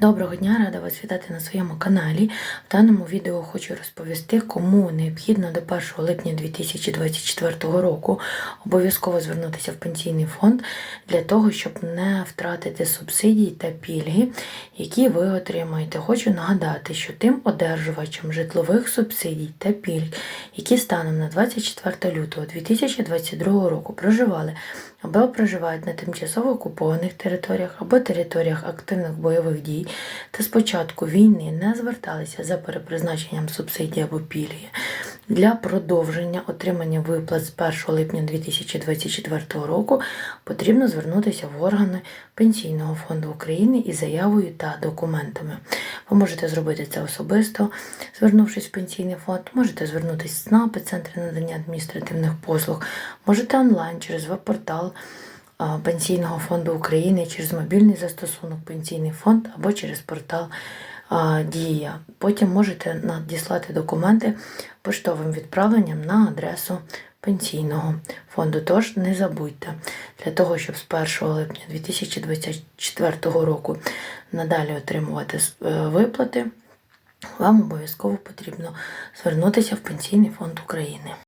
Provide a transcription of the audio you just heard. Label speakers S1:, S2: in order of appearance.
S1: Доброго дня, рада вас вітати на своєму каналі. В даному відео хочу розповісти, кому необхідно до 1 липня 2024 року обов'язково звернутися в пенсійний фонд для того, щоб не втратити субсидії та пільги, які ви отримаєте. Хочу нагадати, що тим одержувачам житлових субсидій та пільг, які станом на 24 лютого 2022 року проживали або проживають на тимчасово окупованих територіях або територіях активних бойових дій та з початку війни не зверталися за перепризначенням субсидій або пільги для продовження отримання виплат з 1 липня 2024 року потрібно звернутися в органи Пенсійного фонду України із заявою та документами. Ви можете зробити це особисто, звернувшись в пенсійний фонд, можете звернутися в СНАПи, центри надання адміністративних послуг, можете онлайн через веб-портал Пенсійного фонду України через мобільний застосунок Пенсійний фонд або через портал Дія. Потім можете надіслати документи поштовим відправленням на адресу Пенсійного фонду. Тож не забудьте, для того, щоб з 1 липня 2024 року надалі отримувати е, виплати, вам обов'язково потрібно звернутися в Пенсійний фонд України.